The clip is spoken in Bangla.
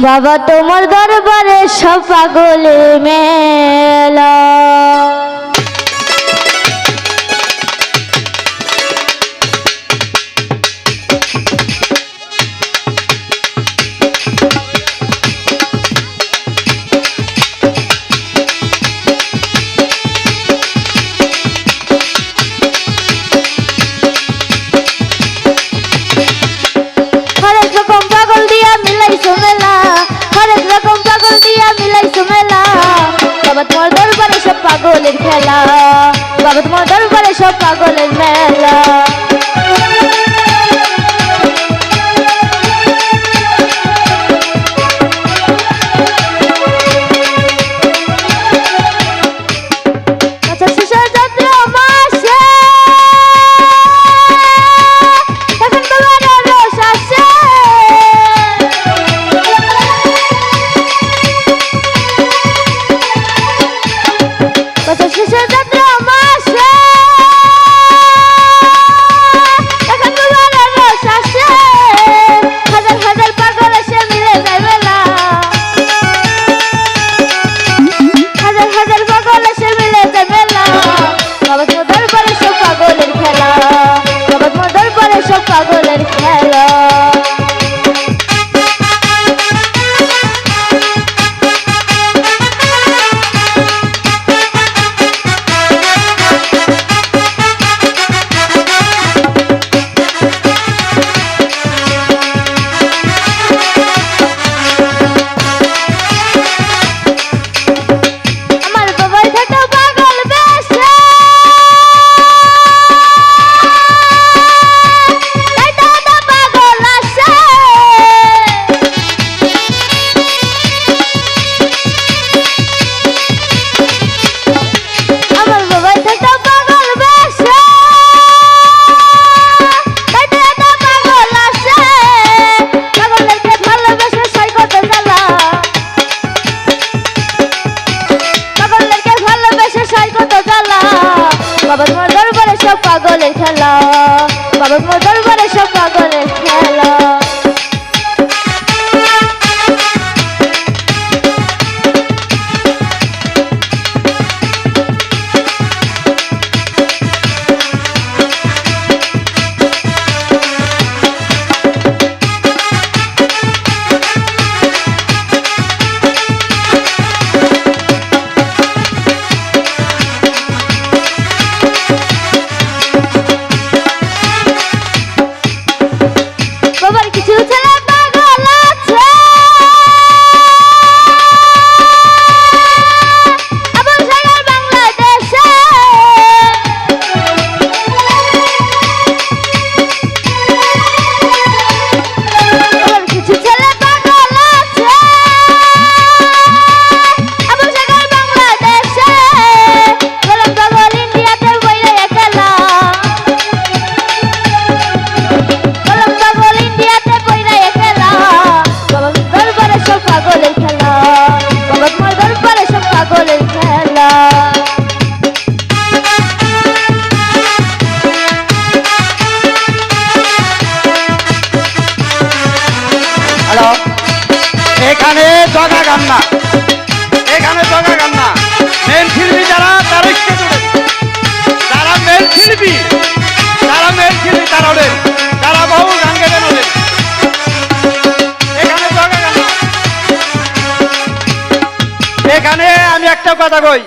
বাবা তোমার দরবারে সব পাগলের মেলা বাবা তোমার দরবারে সব পাগলের খেলা। বাবা তোমার দরবারে সব পাগলের মেলা। 我就是现在。পাগলের খেলা। বাবা তোমার এখানে জগা গান না এখানে জগা গান না মেন শিল্পী যারা, তারা একটু করে যারা মেন শিল্পী যারা মেন শিল্পী তারা ওদের তারা বহু গান গেলেন ওদের এখানে জগা গান না এখানে আমি একটা কথা কই।